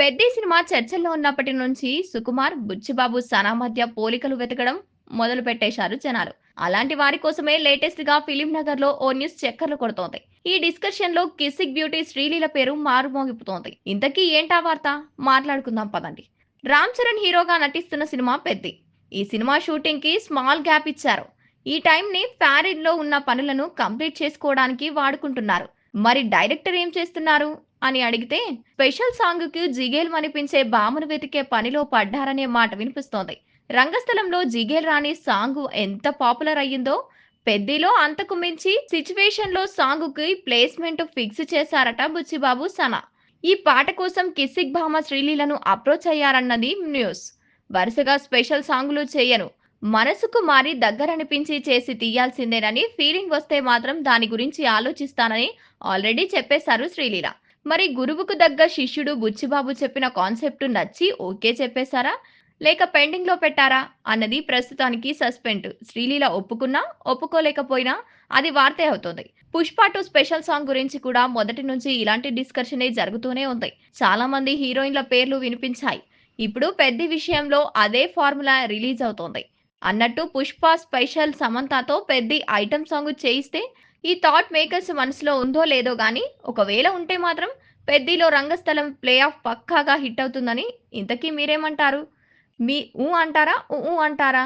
పెద్ద సినిమా చర్చల్లో ఉన్నప్పటి నుంచి సుకుమార్ బుచ్చిబాబు సనా మధ్య పోలికలు వెతకడం మొదలు పెట్టేశారు జనాలు. అలాంటి వారి కోసమే లేటెస్ట్గా ఫిలిం నగర్లో ఓ న్యూస్ చక్కర్లు కొడుతోంది. ఈ డిస్కషన్లో కిసిక్ బ్యూటీ శ్రీలీల పేరు మారుమోగిపోతోంది. ఇంతకీ ఏంటా వార్త? మాట్లాడుకుందాం పదండి. రామ్ చరణ్ హీరోగా నటిస్తున్న సినిమా పెద్ది. ఈ సినిమా షూటింగ్కి స్మాల్ గ్యాప్ ఇచ్చారు. ఈ టైం ని ఫ్యారిడ్లో ఉన్న పనులను కంప్లీట్ చేసుకోవడానికి వాడుకుంటున్నారు. మరి డైరెక్టర్ ఏం చేస్తున్నారు? అని అడిగితే స్పెషల్ సాంగ్కి జిగేల్ అనిపించే భామను వెతికే పనిలో పడ్డారనే మాట వినిపిస్తోంది. రంగస్థలంలో జిగేల్ రాణి సాంగ్ ఎంత పాపులర్ అయ్యిందో పెద్దిలో అంతకు మించి సిచ్యువేషన్లో సాంగ్కి ప్లేస్మెంట్ ఫిక్స్ చేశారట బుచ్చిబాబు సనా. ఈ పాట కోసం కిసిక్ భామ శ్రీలీలను అప్రోచ్ అయ్యారన్నది న్యూస్. వరుసగా స్పెషల్ సాంగ్లు చేయను. మనసుకు మారి దగ్గరనిపించి చేసి తీయాల్సిందేనని ఫీలింగ్ వస్తే మాత్రం దాని గురించి ఆలోచిస్తానని ఆల్రెడీ చెప్పేశారు శ్రీలీల. మరి గురువుకు దగ్గ శిష్యుడు బుచ్చిబాబు చెప్పిన కాన్సెప్ట్ నచ్చి ఓకే చెప్పేశారా? లేక పెండింగ్లో పెట్టారా? అన్నది ప్రస్తుతానికి సస్పెండ్. శ్రీలీల ఒప్పుకున్నా ఒప్పుకోలేకపోయినా అది వార్తే అవుతుంది. పుష్ప టూ స్పెషల్ సాంగ్ గురించి కూడా మొదటి నుంచి ఇలాంటి డిస్కషనే జరుగుతూనే ఉంది. చాలా మంది హీరోయిన్ల పేర్లు వినిపించాయి. ఇప్పుడు పెద్ద విషయంలో అదే ఫార్ములా రిలీజ్ అవుతోంది. అన్నట్టు పుష్ప స్పెషల్ సమంతతో పెద్ద ఐటమ్ సాంగ్ చేయిస్తే ఈ థాట్ మేకర్స్ మనసులో ఉందో లేదో కానీ ఒకవేళ ఉంటే మాత్రం పెద్దిలో రంగస్థలం ప్లే ఆఫ్ పక్కాగా హిట్ అవుతుందని ఇంతకీ మీరేమంటారు? మీ ఊ అంటారా? ఊ అంటారా?